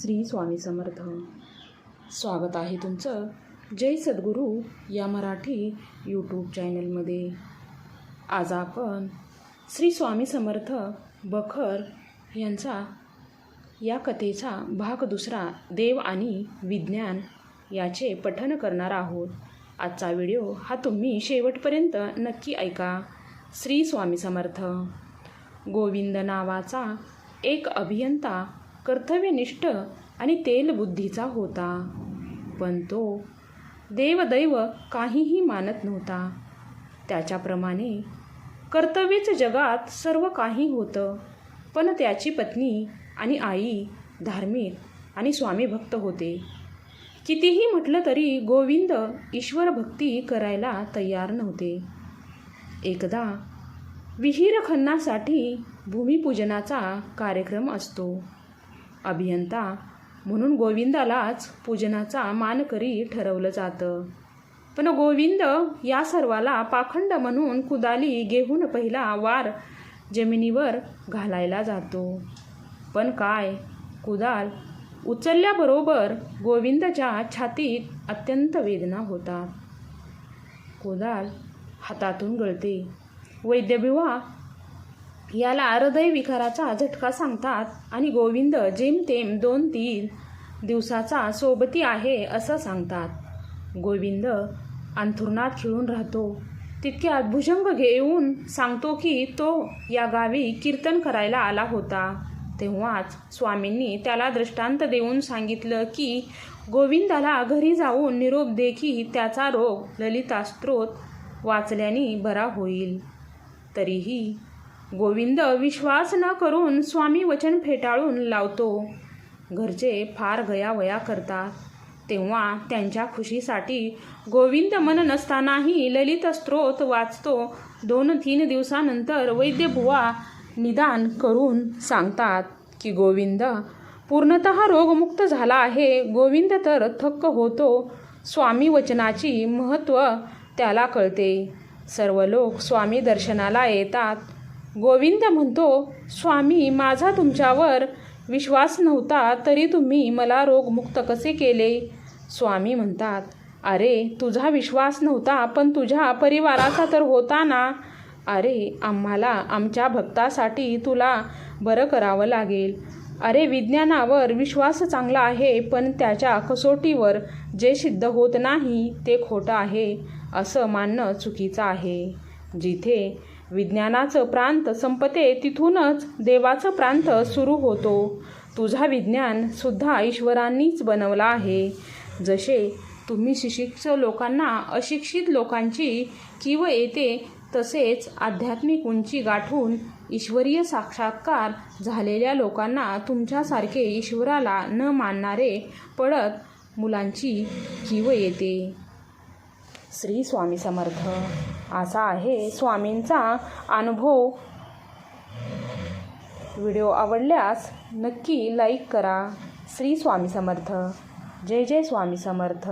श्री स्वामी समर्थ. स्वागत आहे तुमचं. जय सद्गुरू या मराठी यूट्यूब चॅनलमध्ये आज आपण श्री स्वामी समर्थ बखर यांचा या कथेचा भाग दुसरा देव आणि विज्ञान याचे पठन करणार आहोत. आजचा व्हिडिओ हा तुम्ही शेवटपर्यंत नक्की ऐका. श्री स्वामी समर्थ. गोविंद नावाचा एक अभियंता कर्तव्यनिष्ठ आणि तेलबुद्धीचा होता. पण तो देवदैव काहीही मानत नव्हता. त्याच्याप्रमाणे कर्तव्यच जगात सर्व काही होतं. पण त्याची पत्नी आणि आई धार्मिक आणि स्वामीभक्त होते. कितीही म्हटलं तरी गोविंद ईश्वर भक्ती करायला तयार नव्हते. एकदा विहीर खन्नासाठी भूमिपूजनाचा कार्यक्रम असतो. अभियंता म्हणून गोविंदालाच पूजनाचा मानकरी ठरवलं जातं. पण गोविंद या सर्वाला पाखंड म्हणून कुदाली घेऊन पहिला वार जमिनीवर घालायला जातो. पण काय? कुदाल उचलल्याबरोबर गोविंदच्या छातीत अत्यंत वेदना होतात कुदाल हातातून गळते. वैद्यभिवा याला हृदय विकाराचा झटका सांगतात. आणि गोविंद जेमतेम दोन तीन दिवसाचा सोबती आहे असं सांगतात. गोविंद अंथुरणात खिळून राहतो. तितक्यात भुजंग घेऊन सांगतो की तो या गावी कीर्तन करायला आला होता. तेव्हाच स्वामींनी त्याला दृष्टांत देऊन सांगितलं की गोविंदाला घरी जाऊन निरोप दे की त्याचा रोग ललितास्त्रोत वाचल्याने बरा होईल. तरीही गोविंद विश्वास न करून स्वामी वचन फेटाळून लावतो. घरचे फार गयावया करतात. तेव्हा त्यांच्या खुशीसाठी गोविंद मन नसतानाही ललित स्त्रोत वाचतो. दोन तीन दिवसानंतर वैद्यभुवा निदान करून सांगतात की गोविंद पूर्णत रोगमुक्त झाला आहे. गोविंद तर थक्क होतो. स्वामी वचनाची महत्त्व त्याला कळते. सर्व लोक स्वामी दर्शनाला येतात. गोविंद म्हणतो स्वामी माझा तुमच्यावर विश्वास नव्हता तरी तुम्ही मला रोगमुक्त कसे केले? स्वामी म्हणतात अरे तुझा विश्वास नव्हता पण तुझ्या परिवाराचा तर होता ना. अरे आम्हाला आमच्या भक्तासाठी तुला बरं करावं लागेल. अरे विज्ञानावर विश्वास चांगला आहे पण त्याच्या कसोटीवर जे सिद्ध होत नाही ते खोटं आहे असं मानणं चुकीचं आहे. जिथे विज्ञानाचं प्रांत संपते तिथूनच देवाचं प्रांत सुरू होतो. तुझा विज्ञानसुद्धा ईश्वरांनीच बनवला आहे. जसे तुम्ही सुशिक्षित लोकांना अशिक्षित लोकांची किव येते तसेच आध्यात्मिक उंची गाठून ईश्वरीय साक्षात्कार झालेल्या लोकांना तुमच्यासारखे ईश्वराला न मानणारे पडत मुलांची किव येते. श्री स्वामी समर्थ. असा आहे स्वामींचा अनुभव. व्हिडिओ आवडल्यास नक्की लाईक करा. श्री स्वामी समर्थ. जय जय स्वामी समर्थ.